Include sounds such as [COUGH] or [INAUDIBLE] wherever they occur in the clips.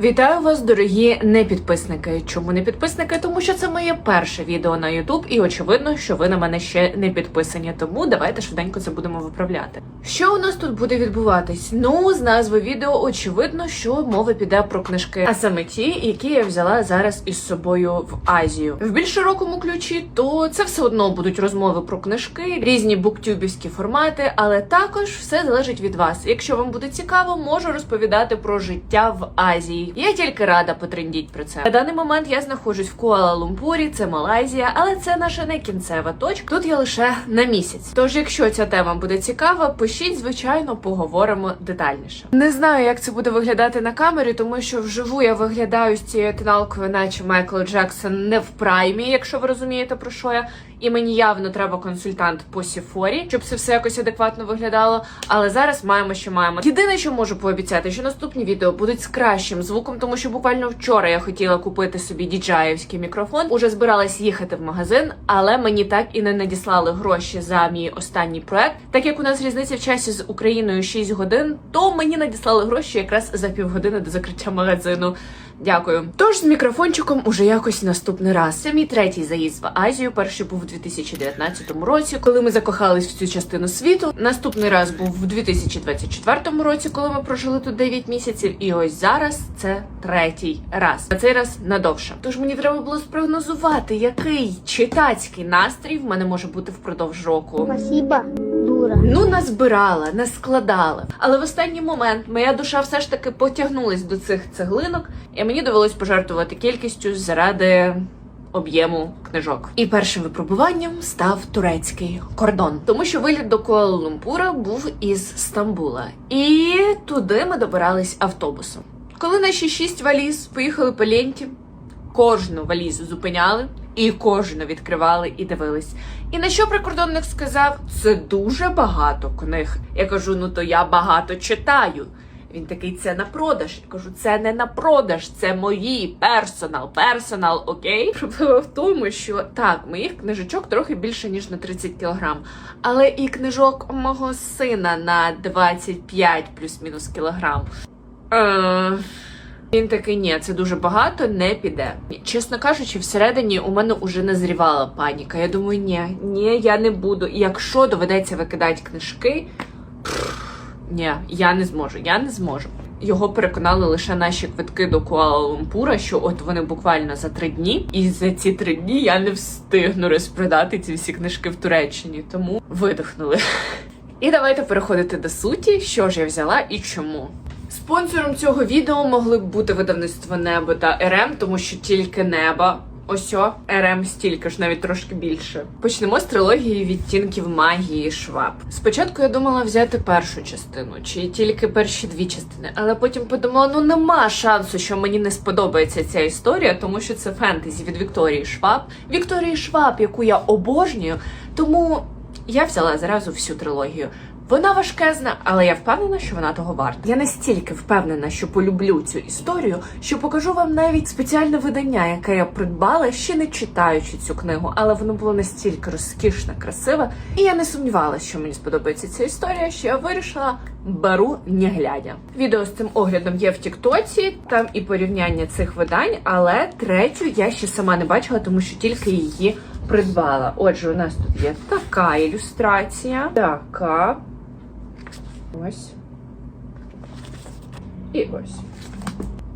Вітаю вас, дорогі непідписники. Чому не підписники? Тому що це моє перше відео на YouTube, і очевидно, що ви на мене ще не підписані. Тому давайте швиденько це будемо виправляти. Що у нас тут буде відбуватись? Ну, з назви відео очевидно, що мова піде про книжки, а саме ті, які я взяла зараз із собою в Азію. В більш широкому ключі, то це все одно будуть розмови про книжки, різні буктюбівські формати, але також все залежить від вас. Якщо вам буде цікаво, можу розповідати про життя в Азії. Я тільки рада потрендіть про це. На даний момент я знаходжусь в Куала-Лумпурі, це Малайзія, але це наша не кінцева точка. Тут я лише на місяць. Тож, якщо ця тема буде цікава, пишіть, звичайно, поговоримо детальніше. Не знаю, як це буде виглядати на камері, тому що вживу я виглядаю з цією тоналкою, наче Майкл Джексон не в праймі, якщо ви розумієте про що я. І мені явно треба консультант по Сіфорі, щоб це все якось адекватно виглядало. Але зараз маємо, що маємо. Єдине, що можу пообіцяти, що наступні відео будуть з кращим звуком, тому що буквально вчора я хотіла купити собі діджаївський мікрофон. Уже збиралась їхати в магазин, але мені так і не надіслали гроші за мій останній проект. Так як у нас різниця в часі з Україною 6 годин, то мені надіслали гроші якраз за півгодини до закриття магазину. Дякую. Тож з мікрофончиком уже якось наступний раз. Це мій третій заїзд в Азію. Перший був у 2019 році, коли ми закохались в цю частину світу. Наступний раз був в 2024 році, коли ми прожили тут 9 місяців. І ось зараз це третій раз. На цей раз надовше. Тож мені треба було спрогнозувати, який читацький настрій в мене може бути впродовж року. Спасибо, дура. Ну, назбирала, наскладала. Але в останній момент моя душа все ж таки потягнулась до цих цеглинок, і мені довелось пожертвувати кількістю заради. Об'єму книжок, і першим випробуванням став турецький кордон, тому що виліт до Куала-Лумпура був із Стамбула, і туди ми добирались автобусом. Коли наші шість валіз поїхали по ленті, кожну валізу зупиняли і кожну відкривали і дивились. І на що прикордонник сказав: це дуже багато книг. Я кажу: ну то я багато читаю. Він такий, це на продаж. Я кажу, це не на продаж, це мої персонал, персонал, окей? Проблема в тому, що так, моїх книжечок трохи більше ніж на 30 кілограм, але і книжок мого сина на 25 плюс-мінус кілограм. Е... Він такий, ні, це дуже багато, не піде. Чесно кажучи, всередині у мене вже назрівала паніка. Я думаю, ні, ні, я не буду. І якщо доведеться викидати книжки, ні, я не зможу, я не зможу. Його переконали лише наші квитки до Куала-Лумпура, що от вони буквально за три дні, і за ці три дні я не встигну розпродати ці всі книжки в Туреччині, тому видихнули. [LAUGHS] І давайте переходити до суті, що ж я взяла і чому. Спонсором цього відео могли б бути видавництво Небо та РМ, тому що тільки неба. О, РМ стільки ж, навіть трошки більше. Почнемо з трилогії відтінків магії Шваб. Спочатку я думала взяти першу частину, чи тільки перші дві частини, але потім подумала: ну нема шансу, що мені не сподобається ця історія, тому що це фентезі від Вікторії Шваб. Вікторії Шваб, яку я обожнюю, тому я взяла зразу всю трилогію. Вона важкезна, але я впевнена, що вона того варта. Я настільки впевнена, що полюблю цю історію, що покажу вам навіть спеціальне видання, яке я придбала, ще не читаючи цю книгу, але воно було настільки розкішне, красиве, і я не сумнівалася, що мені сподобається ця історія, що я вирішила. Беру не глядя. Відео з цим оглядом є в Тіктоці, там і порівняння цих видань, але третю я ще сама не бачила, тому що тільки її придбала. Отже, у нас тут є така ілюстрація, така. Ось. І ось.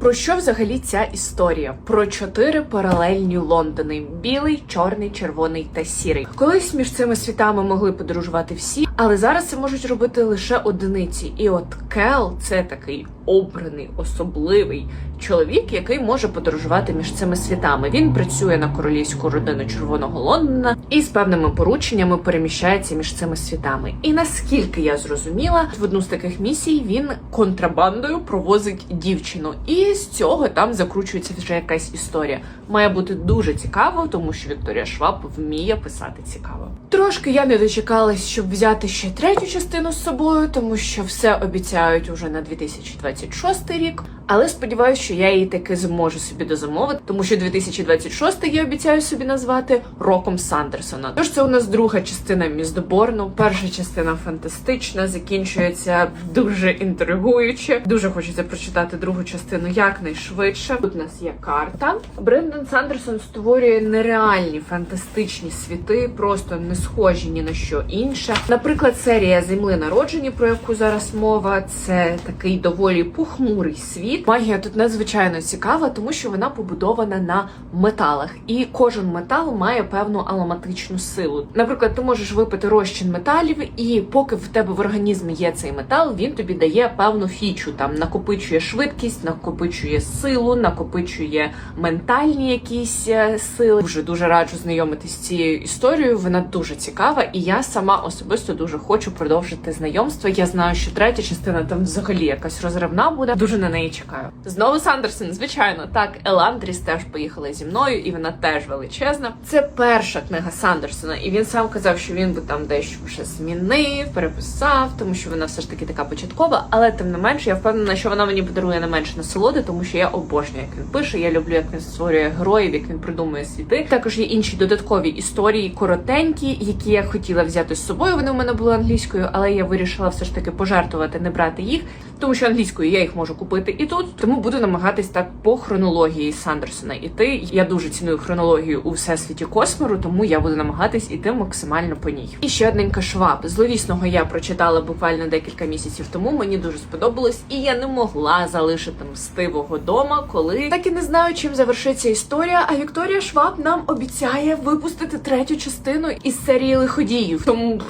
Про що взагалі ця історія? Про чотири паралельні Лондони: білий, чорний, червоний та сірий. Колись між цими світами могли подорожувати всі, але зараз це можуть робити лише одиниці. І от Кел це такий обраний, особливий чоловік, який може подорожувати між цими світами. Він працює на королівську родину Червоного Лондона і з певними порученнями переміщається між цими світами. І наскільки я зрозуміла, в одну з таких місій він контрабандою провозить дівчину, і з цього там закручується вже якась історія. Має бути дуже цікаво, тому що Вікторія Шваб вміє писати цікаво. Трошки я не дочекалась, щоб взяти ще третю частину з собою, тому що все обіцяють уже на 2026 рік. Але сподіваюся, що я її таки зможу собі дозамовити, тому що 2026 я обіцяю собі назвати роком Сандерсона. Тож це у нас друга частина Міздоборну. Перша частина фантастична, закінчується дуже інтригуюче. Дуже хочеться прочитати другу частину якнайшвидше. Тут у нас є карта. Брендон Сандерсон створює нереальні фантастичні світи, просто не схожі ні на що інше. Наприклад, серія Земли народжені, про яку зараз мова, це такий доволі похмурий світ. Магія тут надзвичайно цікава, тому що вона побудована на металах, і кожен метал має певну ароматичну силу. Наприклад, ти можеш випити розчин металів, і поки в тебе в організмі є цей метал, він тобі дає певну фічу. Там накопичує швидкість, накопичує силу, накопичує ментальні якісь е, сили. Дуже дуже раджу знайомитись з цією історією. Вона дуже цікава, і я сама особисто дуже хочу продовжити знайомство. Я знаю, що третя частина там взагалі якась розривна буде. Дуже на неї чекаю. Знову Сандерсон, звичайно, так. Еландріс теж поїхала зі мною, і вона теж величезна. Це перша книга Сандерсона, і він сам казав, що він би там дещо вже змінив, переписав, тому що вона все ж таки така початкова. Але тим не менше, я впевнена, що вона мені подарує не менше насолоди, тому що я обожнюю, як він пише. Я люблю, як він створює героїв, як він придумує світи. Також є інші додаткові історії, коротенькі, які я хотіла взяти з собою. Вони у мене були англійською, але я вирішила все ж таки пожертвувати, не брати їх, тому що англійською я їх можу купити і тут. Тому буду намагатись так по хронології Сандерсона іти. Я дуже ціную хронологію у всесвіті космору, тому я буду намагатись іти максимально по ній. І ще одненька шваб. Зловісного я прочитала буквально декілька місяців тому. Мені дуже сподобалось, і я не могла залишити мстивого дома, коли так і не знаю, чим завершиться історія. А Вікторія Шваб нам обіцяє випустити третю частину із серії лиходіїв. Тому.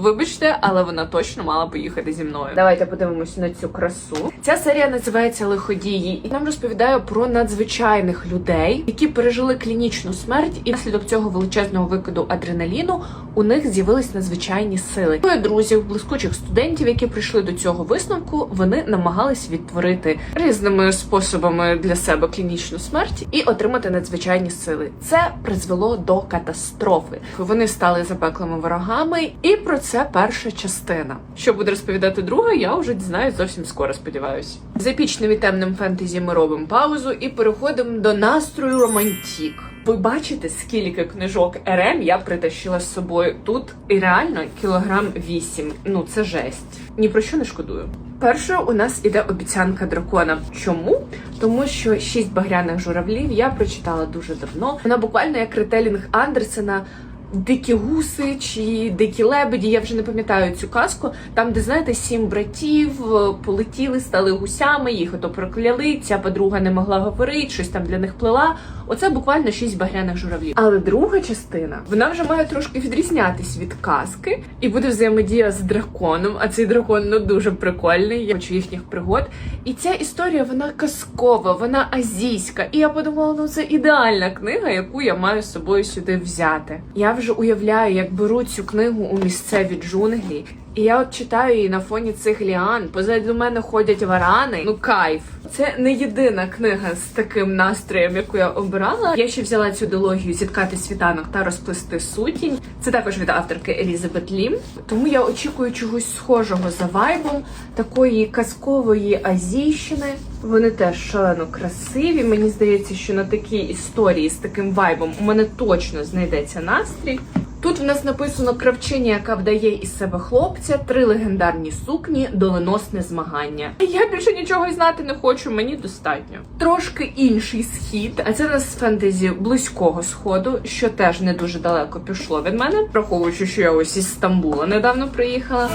Вибачте, але вона точно мала поїхати зі мною. Давайте подивимось на цю красу. Ця серія називається Лиходії, і нам розповідає про надзвичайних людей, які пережили клінічну смерть, і внаслідок цього величезного викиду адреналіну у них з'явились надзвичайні сили. Двоє друзів, блискучих студентів, які прийшли до цього висновку, вони намагались відтворити різними способами для себе клінічну смерть і отримати надзвичайні сили. Це призвело до катастрофи. Вони стали запеклими ворогами, і про це перша частина. Що буде розповідати друга, я вже дізнаюсь зовсім скоро. Сподіваюсь. З епічним і темним фентезі ми робимо паузу і переходимо до настрою романтік. Ви бачите, скільки книжок РМ я притащила з собою тут і реально кілограм вісім. Ну це жесть. Ні про що не шкодую. Першою у нас іде обіцянка дракона. Чому? Тому що шість багряних журавлів я прочитала дуже давно. Вона буквально як ретелінг Андерсена. Дикі гуси чи дикі лебеді, я вже не пам'ятаю цю казку. Там, де знаєте, сім братів е, полетіли, стали гусями, їх ото прокляли. Ця подруга не могла говорити, щось там для них плела. Оце буквально шість багряних журавлів. Але друга частина вона вже має трошки відрізнятись від казки, і буде взаємодія з драконом. А цей дракон ну дуже прикольний. Я хочу їхніх пригод. І ця історія вона казкова, вона азійська. І я подумала, ну це ідеальна книга, яку я маю з собою сюди взяти. Я вже уявляю, як беру цю книгу у місцеві джунглі. І я от читаю її на фоні цих ліан. Позаду мене ходять варани. Ну кайф. Це не єдина книга з таким настроєм, яку я обирала. Я ще взяла цю дилогію зіткати світанок та розплести сутінь. Це також від авторки Елізабет Лім. Тому я очікую чогось схожого за вайбом, такої казкової азійщини. Вони теж шалено красиві. Мені здається, що на такій історії з таким вайбом у мене точно знайдеться настрій. Тут в нас написано кравчиня, яка вдає із себе хлопця, три легендарні сукні, доленосне змагання. Я більше нічого й знати не хочу, мені достатньо. Трошки інший схід, а це в нас фентезі близького сходу, що теж не дуже далеко пішло від мене, враховуючи, що я ось із Стамбула недавно приїхала.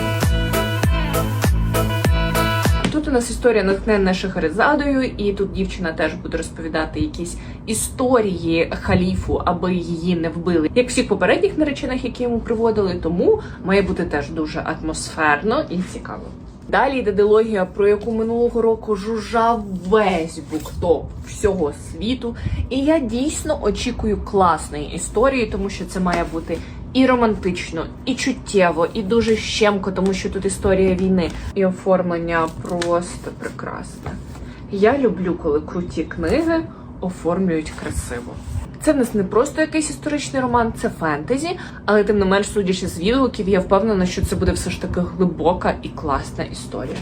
Нас історія натхненна Шахерезадою, і тут дівчина теж буде розповідати якісь історії халіфу, аби її не вбили, як всіх попередніх наречених, які йому приводили. Тому має бути теж дуже атмосферно і цікаво. Далі йде дилогія, про яку минулого року жужжав весь буктоп всього світу. І я дійсно очікую класної історії, тому що це має бути і романтично, і чуттєво, і дуже щемко, тому що тут історія війни і оформлення просто прекрасне. Я люблю, коли круті книги оформлюють красиво. Це в нас не просто якийсь історичний роман, це фентезі, але тим не менш, судячи з відгуків, я впевнена, що це буде все ж таки глибока і класна історія.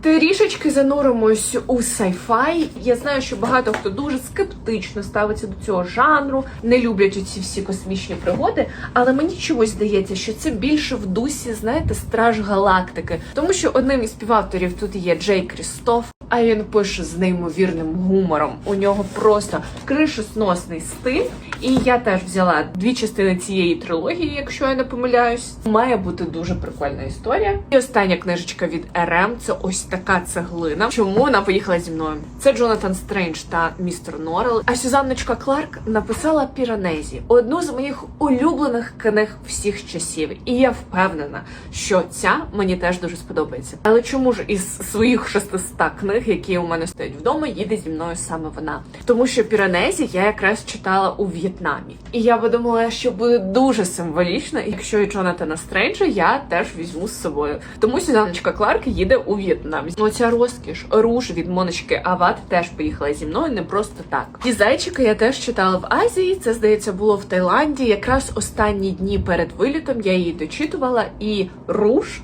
Трішечки зануримось у сайфай. Я знаю, що багато хто дуже скептично ставиться до цього жанру, не люблять оці всі космічні пригоди. Але мені чомусь здається, що це більше в дусі, знаєте, страж галактики, тому що одним із співавторів тут є Джей Крістоф. А він пише з неймовірним гумором. У нього просто кришосносний стиль. І я теж взяла дві частини цієї трилогії, якщо я не помиляюсь. Має бути дуже прикольна історія. І остання книжечка від РМ це ось така цеглина. Чому вона поїхала зі мною? Це Джонатан Стрендж та містер Норрел. А Сюзанночка Кларк написала Піранезі, одну з моїх улюблених книг всіх часів. І я впевнена, що ця мені теж дуже сподобається. Але чому ж із своїх 600 книг, які у мене стоять вдома, їде зі мною саме вона? Тому що Піранезі я якраз читала у В'єтнамі, і я подумала, що буде дуже символічно, якщо і Джонатана Стренджа я теж візьму з собою. Тому Сюзаночка Кларк їде у В'єтнам. Ну ця розкіш, руж від Моночки Ават теж поїхала зі мною не просто так. Ті зайчики я теж читала в Азії. Це здається було в Таїланді. Якраз останні дні перед вилітом я її дочитувала, і руж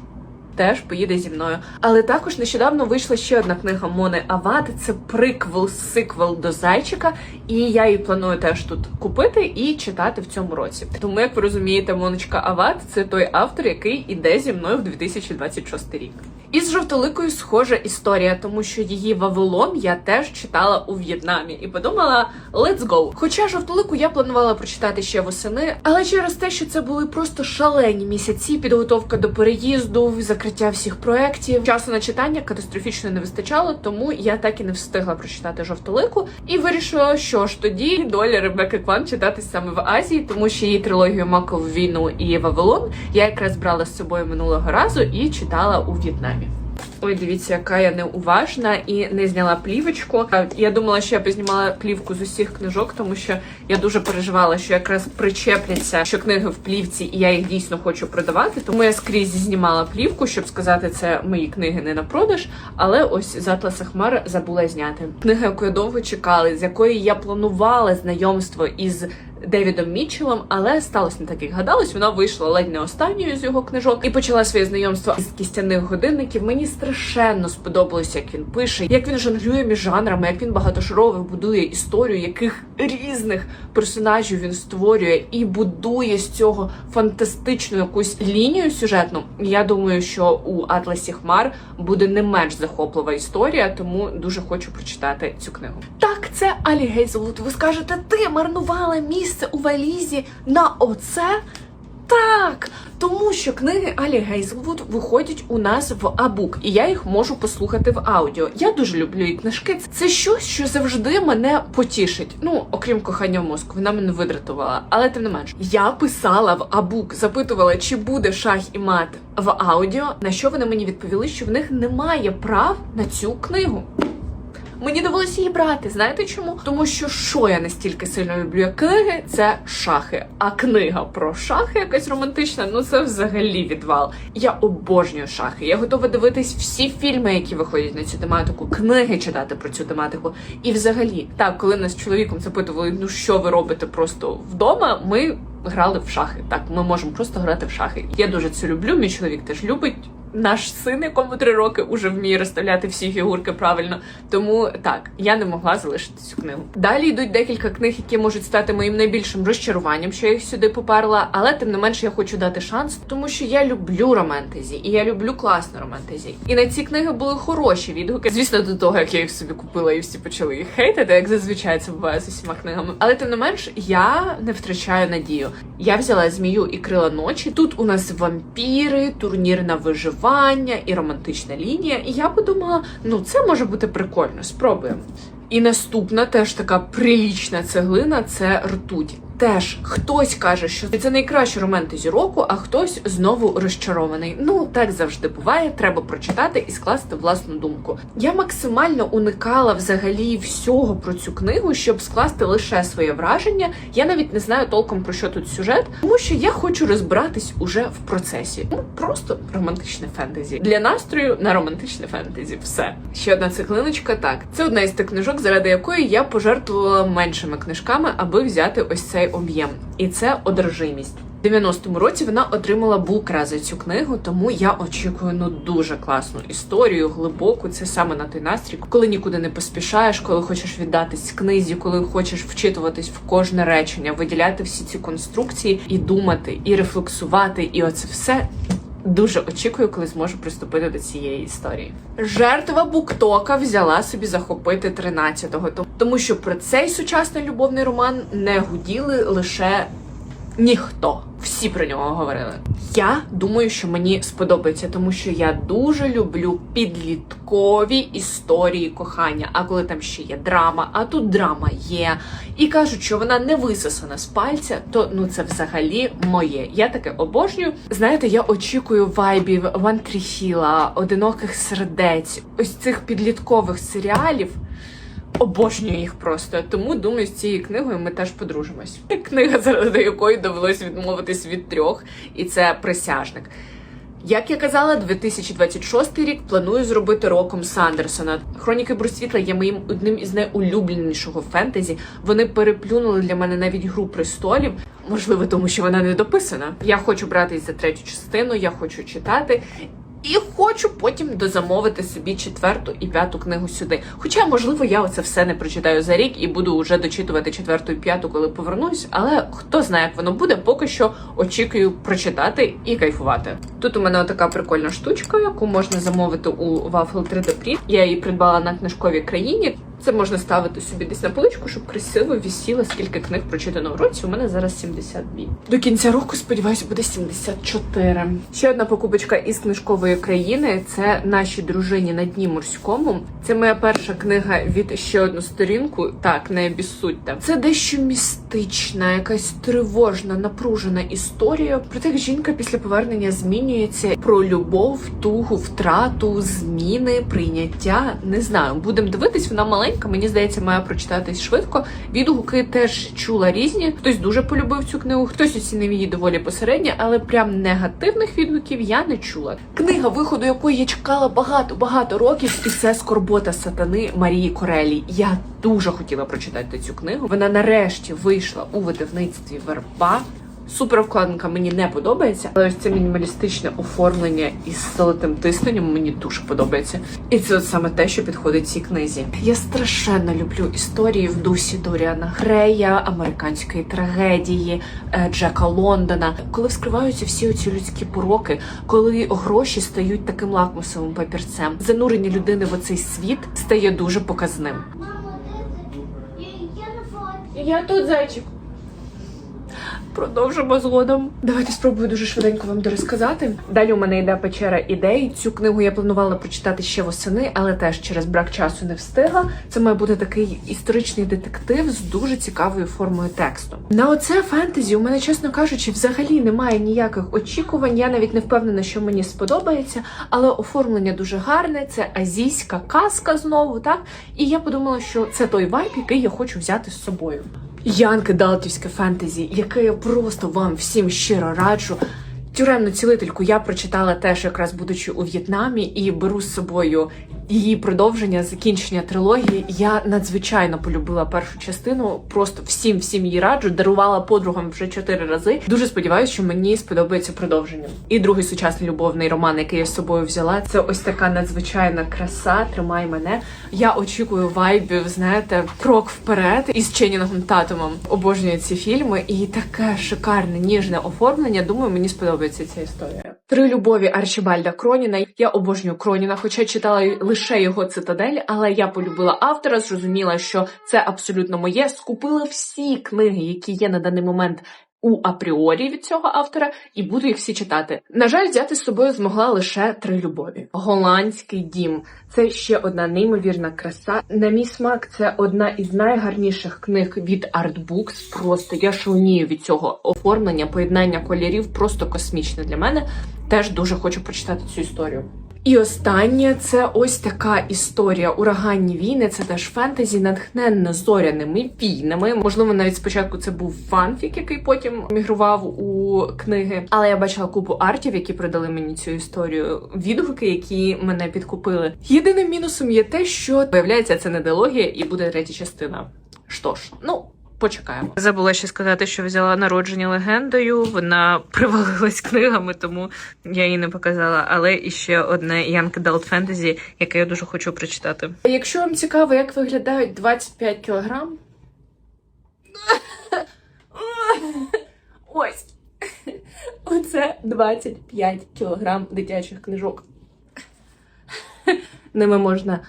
теж поїде зі мною. Але також нещодавно вийшла ще одна книга Мони Ават. Це приквел, сиквел до зайчика, і я її планую теж тут купити і читати в цьому році. Тому, як ви розумієте, Моночка Ават це той автор, який іде зі мною в 2026 рік. Із жовтоликою схожа історія, тому що її Вавилон я теж читала у В'єтнамі і подумала let's go. Хоча жовтолику я планувала прочитати ще восени, але через те, що це були просто шалені місяці, підготовка до переїзду, закриття всіх проєктів, часу на читання катастрофічно не вистачало, тому я так і не встигла прочитати жовтолику і вирішила, що ж тоді доля Ребекки Клан читати саме в Азії, тому що її трилогію Маков війну і Вавилон я якраз брала з собою минулого разу і читала у В'єтнамі. Ой, дивіться, яка я неуважна і не зняла плівочку. Я думала, що я познімала плівку з усіх книжок, тому що я дуже переживала, що якраз причепляться, що книги в плівці, і я їх дійсно хочу продавати. Тому я скрізь знімала плівку, щоб сказати, це мої книги не на продаж. Але ось з Атласа Хмар забула зняти. Книга, яку я довго чекала, з якої я планувала знайомство із Девідом Мітчелом, але сталося не так, як гадалось. Вона вийшла ледь не останньою з його книжок і почала своє знайомство із кістяних годинників. Мені страшенно сподобалося, як він пише, як він жонглює між жанрами, як він багатошарове будує історію, яких різних персонажів він створює і будує з цього фантастичну якусь лінію сюжетну. Я думаю, що у Атласі Хмар буде не менш захоплива історія, тому дуже хочу прочитати цю книгу. Так, це Алі Гейзелвуд. Ви скажете, ти марнувала місце у валізі на оце? Так, тому що книги Алі Гейзелвуд виходять у нас в абук, і я їх можу послухати в аудіо. Я дуже люблю її книжки. Це щось, що завжди мене потішить. Ну, окрім кохання в мозку, вона мене видратувала. Але тим не менш, я писала в абук, запитувала, чи буде шах і мат в аудіо. На що вони мені відповіли, що в них немає прав на цю книгу. Мені довелося її брати. Знаєте чому? Тому що що я настільки сильно люблю як книги, це шахи. А книга про шахи, якась романтична, ну це взагалі відвал. Я обожнюю шахи. Я готова дивитись всі фільми, які виходять на цю тематику, книги читати про цю тематику. І взагалі, так, коли нас чоловіком запитували, ну що ви робите просто вдома, ми грали в шахи. Так, ми можемо просто грати в шахи. Я дуже це люблю. Мій чоловік теж любить. Наш син, якому три роки, уже вміє розставляти всі фігурки правильно. Тому так, я не могла залишити цю книгу. Далі йдуть декілька книг, які можуть стати моїм найбільшим розчаруванням, що я їх сюди поперла. Але тим не менше я хочу дати шанс, тому що я люблю романтезі, і я люблю класну романтезі. І на ці книги були хороші відгуки. Звісно, до того як я їх собі купила, і всі почали їх хейтити, як зазвичай це буває з усіма книгами. Але тим не менш, я не втрачаю надію. Я взяла змію і крила ночі. Тут у нас вампіри, турнір на виживання і романтична лінія. І я подумала, ну це може бути прикольно, спробуємо. І наступна теж така прилічна цеглина це ртуть. Теж хтось каже, що це найкраще романтезі року, а хтось знову розчарований. Ну так завжди буває. Треба прочитати і скласти власну думку. Я максимально уникала взагалі всього про цю книгу, щоб скласти лише своє враження. Я навіть не знаю толком про що тут сюжет, тому що я хочу розбиратись уже в процесі. Ну просто романтичне фентезі для настрою на романтичне фентезі. Все ще одна циклиночка. Так, це одна із тих книжок, заради якої я пожертвувала меншими книжками, аби взяти ось цей об'єм, і це одержимість. 90-му році вона отримала букра за цю книгу, тому я очікую ну дуже класну історію, глибоку. Це саме на той настрій, коли нікуди не поспішаєш, коли хочеш віддатись книзі, коли хочеш вчитуватись в кожне речення, виділяти всі ці конструкції і думати, і рефлексувати, і оце все. Дуже очікую, коли зможу приступити до цієї історії. Жертва Буктока взяла собі захопити 13-го, тому що про цей сучасний любовний роман не гуділи лише ніхто. Всі про нього говорили. Я думаю, що мені сподобається, тому що я дуже люблю підліткові історії кохання. А коли там ще є драма, а тут драма є, і кажуть, що вона не висосана з пальця, то ну це взагалі моє. Я таке обожнюю. Знаєте, я очікую вайбів Ван Тріхіла, одиноких сердець, ось цих підліткових серіалів. Обожнюю їх просто. Тому думаю, з цією книгою ми теж подружимось. [LAUGHS] Книга, заради якої довелось відмовитись від трьох, і це присяжник. Як я казала, 2026 рік планую зробити роком Сандерсона. Хроніки Брусвітла є моїм одним із найулюбленішого фентезі. Вони переплюнули для мене навіть гру престолів. Можливо, тому що вона не дописана. Я хочу братись за третю частину, я хочу читати. І хочу потім дозамовити собі четверту і п'яту книгу сюди. Хоча, можливо, я оце все не прочитаю за рік і буду вже дочитувати четверту і п'яту, коли повернусь. Але хто знає, як воно буде, поки що очікую прочитати і кайфувати. Тут у мене така прикольна штучка, яку можна замовити у Waffle 3D Print. Я її придбала на книжковій країні. Це можна ставити собі десь на поличку, щоб красиво вісіло, скільки книг прочитано в році. У мене зараз 72. До кінця року, сподіваюся, буде 74. Ще одна покупочка із книжкової країни. Це наші дружині на дні морському. Це моя перша книга від ще одну сторінку. Так, не обіссудьте. Це дещо містична, якась тривожна, напружена історія про те, як жінка після повернення змінюється про любов, тугу, втрату, зміни, прийняття. Не знаю, будемо дивитись. Вона маленька. Мені здається, має прочитатись швидко. Відгуки теж чула різні. Хтось дуже полюбив цю книгу, хтось оцінив її доволі посередньо, але прям негативних відгуків я не чула. Книга, виходу якої я чекала багато багато років, і це скорбота сатани Марії Корелі. Я дуже хотіла прочитати цю книгу. Вона нарешті вийшла у видавництві Верба. Супер вкладинка мені не подобається, але ось це мінімалістичне оформлення із золотим тисненням мені дуже подобається. І це от саме те, що підходить цій книзі. Я страшенно люблю історії в дусі Доріана Грея, американської трагедії, е, Джека Лондона, коли вскриваються всі оці людські пороки, коли гроші стають таким лакмусовим папірцем. Занурення людини в оцей світ стає дуже показним. Мамо, де ти? Я, я на фоті. Я тут зайчик. Продовжимо згодом. Давайте спробую дуже швиденько вам дорозказати. Далі у мене йде печера ідей. Цю книгу я планувала прочитати ще восени, але теж через брак часу не встигла. Це має бути такий історичний детектив з дуже цікавою формою тексту. На оце фентезі у мене, чесно кажучи, взагалі немає ніяких очікувань. Я навіть не впевнена, що мені сподобається, але оформлення дуже гарне. Це азійська казка знову, так? І я подумала, що це той вайб, який я хочу взяти з собою. Янки Далтівське фентезі, яке я просто вам всім щиро раджу. Тюремну цілительку я прочитала теж якраз будучи у В'єтнамі, і беру з собою її продовження, закінчення трилогії. Я надзвичайно полюбила першу частину. Просто всім всім її раджу. Дарувала подругам вже чотири рази. Дуже сподіваюся, що мені сподобається продовження. І другий сучасний любовний роман, який я з собою взяла, це ось така надзвичайна краса. Тримай мене. Я очікую вайбів, знаєте, крок вперед із Ченінгом Татумом. Обожнюю ці фільми, і таке шикарне ніжне оформлення. Думаю, мені сподобається ця історія. Три любові Арчибальда Кроніна. Я обожнюю Кроніна, хоча читала лише його цитадель, але я полюбила автора, зрозуміла, що це абсолютно моє. Скупила всі книги, які є на даний момент. У апріорі від цього автора, і буду їх всі читати. На жаль, взяти з собою змогла лише три любові. Голландський дім це ще одна неймовірна краса. На мій смак, це одна із найгарніших книг від Artbooks. Просто я шаленію від цього оформлення, поєднання кольорів, просто космічне для мене. Теж дуже хочу прочитати цю історію. І останнє це ось така історія. Ураганні війни. Це теж фентезі, натхненна зоряними війнами. Можливо, навіть спочатку це був фанфік, який потім мігрував у книги. Але я бачила купу артів, які продали мені цю історію. Відгуки, які мене підкупили. Єдиним мінусом є те, що виявляється, це не дилогія і буде третя частина. Що ж, ну. Почекаємо. Забула ще сказати, що взяла народження легендою. Вона [LAUGHS] привалилась книгами, тому я її не показала. Але іще одне Young Adult Fantasy, яке я дуже хочу прочитати. Якщо вам цікаво, як виглядають 25 кілограм. [LAUGHS] Ось. [LAUGHS] Оце 25 кілограм дитячих книжок. Ними можна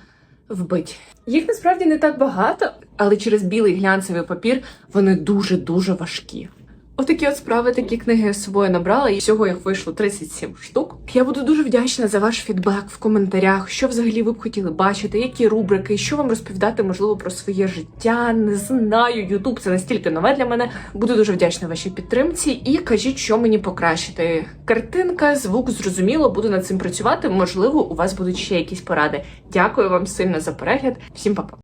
вбити. Їх насправді не так багато, але через білий глянцевий папір вони дуже-дуже важкі. Отакі от справи, такі книги з собою набрала, і всього їх вийшло 37 штук. Я буду дуже вдячна за ваш фідбек в коментарях, що взагалі ви б хотіли бачити, які рубрики, що вам розповідати, можливо, про своє життя. Не знаю, Ютуб це настільки нове для мене. Буду дуже вдячна вашій підтримці. І кажіть, що мені покращити. Картинка, звук, зрозуміло, буду над цим працювати. Можливо, у вас будуть ще якісь поради. Дякую вам сильно за перегляд. Всім па-па.